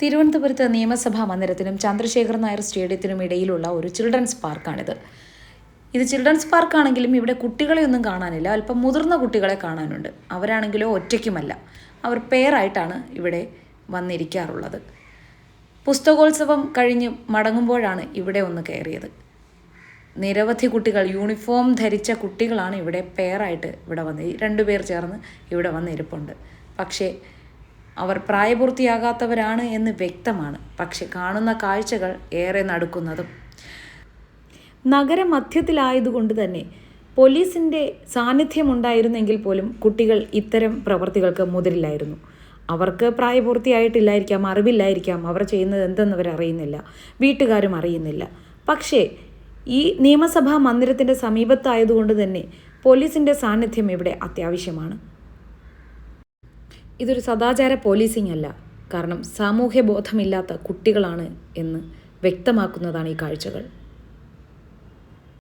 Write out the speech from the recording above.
തിരുവനന്തപുരത്ത് നിയമസഭാ മന്ദിരത്തിനും ചന്ദ്രശേഖർ നായർ സ്റ്റേഡിയത്തിനും ഇടയിലുള്ള ഒരു ചിൽഡ്രൻസ് പാർക്കാണിത്. ഇത് ചിൽഡ്രൻസ് പാർക്കാണെങ്കിലും ഇവിടെ കുട്ടികളെ ഒന്നും കാണാനില്ല. അല്പം മുതിർന്ന കുട്ടികളെ കാണാനുണ്ട്. അവരാണെങ്കിലോ ഒറ്റയ്ക്കുമല്ല. അവർ പേരായിട്ടാണ് ഇവിടെ വന്നിരിക്കാറുള്ളത്. പുസ്തകോത്സവം കഴിഞ്ഞ് മടങ്ങുമ്പോഴാണ് ഇവിടെ ഒന്ന് കയറിയത്. നിരവധി കുട്ടികൾ യൂണിഫോം ധരിച്ച കുട്ടികളാണ് ഇവിടെ പെയറായിട്ട് ഇവിടെ വന്ന് രണ്ടുപേർ ചേർന്ന് ഇവിടെ വന്നിരിപ്പുണ്ട്. പക്ഷേ അവർ പ്രായപൂർത്തിയാകാത്തവരാണ് എന്ന് വ്യക്തമാണ്. പക്ഷെ കാണുന്ന കാഴ്ചകൾ ഏറെ നടുക്കുന്നതും. നഗരമധ്യത്തിലായതുകൊണ്ട് തന്നെ പോലീസിന്റെ സാന്നിധ്യമുണ്ടായിരുന്നെങ്കിൽ പോലും കുട്ടികൾ ഇത്തരം പ്രവർത്തികൾക്ക് മുതിരില്ലായിരുന്നു. അവർക്ക് പ്രായപൂർത്തിയായിട്ടില്ലായിരിക്കാം അറിവില്ലായിരിക്കാം. അവർ ചെയ്യുന്നത് എന്തെന്ന് അറിയുന്നില്ല. വീട്ടുകാരും അറിയുന്നില്ല. പക്ഷേ ഈ നിയമസഭാ മന്ദിരത്തിന്റെ സമീപത്തായതുകൊണ്ട് തന്നെ പോലീസിന്റെ സാന്നിധ്യം ഇവിടെ അത്യാവശ്യമാണ്. ഇതൊരു സദാചാര പോലീസിംഗ് അല്ല. കാരണം സാമൂഹ്യ ബോധമില്ലാത്ത കുട്ടികളാണ് എന്ന് വ്യക്തമാക്കുന്നതാണ് ഈ കാഴ്ചകൾ.